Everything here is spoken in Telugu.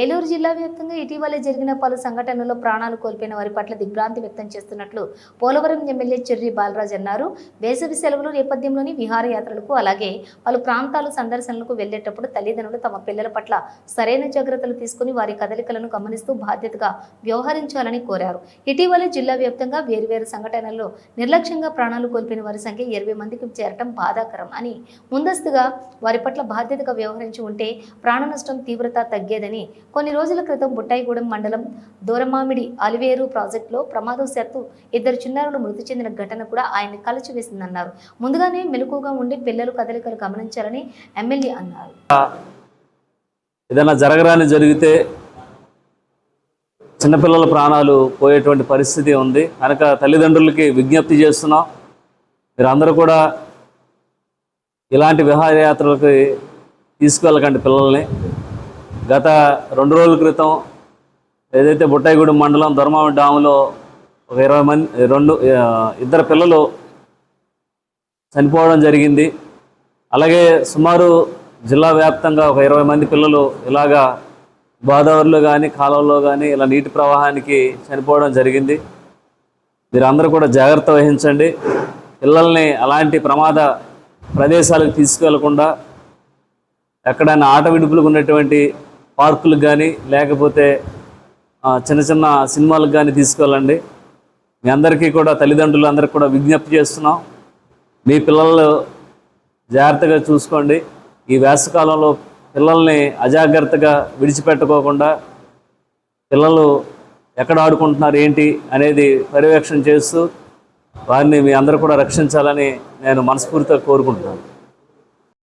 ఏలూరు జిల్లా వ్యాప్తంగా ఇటీవలే జరిగిన పలు సంఘటనల్లో ప్రాణాలు కోల్పోయిన వారి పట్ల దిగ్భ్రాంతి వ్యక్తం చేస్తున్నట్లు పోలవరం ఎమ్మెల్యే చెర్రి బాలరాజ్ అన్నారు. వేసవి సెలవులు నేపథ్యంలోని విహారయాత్రలకు అలాగే పలు ప్రాంతాలు సందర్శనలకు వెళ్ళేటప్పుడు తల్లిదండ్రులు తమ పిల్లల పట్ల సరైన జాగ్రత్తలు తీసుకుని వారి కదలికలను గమనిస్తూ బాధ్యతగా వ్యవహరించాలని కోరారు. ఇటీవలే జిల్లా వ్యాప్తంగా వేర్వేరు సంఘటనల్లో నిర్లక్ష్యంగా ప్రాణాలు కోల్పోయిన వారి సంఖ్య ఇరవై మందికి చేరటం బాధాకరం అని ముందస్తుగా వారి పట్ల బాధ్యతగా వ్యవహరించి ఉంటే ప్రాణ నష్టం తీవ్రత తగ్గేదని కొన్ని రోజుల క్రితం బుట్టాయిగూడెం మండలం దూరమామిడి అలివేరు ప్రాజెక్టులో ప్రమాదవశాత్తు ఇద్దరు చిన్నారులు మృతి చెందిన ఘటన కూడా ఆయన కలచివేసిందన్నారు. ముందుగానే మెలకుగా ఉండి పిల్లలు కదలికలు గమనించాలని ఎమ్మెల్యే అన్నారు. ఏదైనా జరగరాని జరిగితే చిన్నపిల్లల ప్రాణాలు పోయేటువంటి పరిస్థితి ఉంది. కనుక తల్లిదండ్రులకి విజ్ఞప్తి చేస్తున్నాం. మీరందరూ కూడా ఇలాంటి విహారయాత్రలకి తీసుకువెళ్ళకండి పిల్లల్ని. గత రెండు రోజుల క్రితం ఏదైతే బుట్టాయిగూడెం మండలం ధర్మావతి డాములో ఒక ఇరవై మంది రెండు ఇద్దరు పిల్లలు చనిపోవడం జరిగింది. అలాగే సుమారు జిల్లా వ్యాప్తంగా ఒక ఇరవై మంది పిల్లలు ఇలాగా గోదావరిలో కానీ కాలువలో కానీ ఇలా నీటి ప్రవాహానికి చనిపోవడం జరిగింది. మీరందరూ కూడా జాగ్రత్త వహించండి. పిల్లల్ని అలాంటి ప్రమాద ప్రదేశాలకు తీసుకెళ్ళకుండా ఎక్కడైనా ఆట విడుపులకు ఉన్నటువంటి పార్కులకు కానీ లేకపోతే చిన్న చిన్న సినిమాలకు కానీ తీసుకెళ్ళండి మీ అందరికీ కూడా తల్లిదండ్రులు అందరికీ కూడా విజ్ఞప్తి చేస్తున్నాం. మీ పిల్లలు జాగ్రత్తగా చూసుకోండి. ఈ వేసవకాలంలో పిల్లల్ని అజాగ్రత్తగా విడిచిపెట్టుకోకుండా పిల్లలు ఎక్కడ ఆడుకుంటున్నారు ఏంటి అనేది పర్యవేక్షణ చేస్తూ వారిని మీ అందరూ కూడా రక్షించాలని నేను మనస్ఫూర్తిగా కోరుకుంటున్నాను.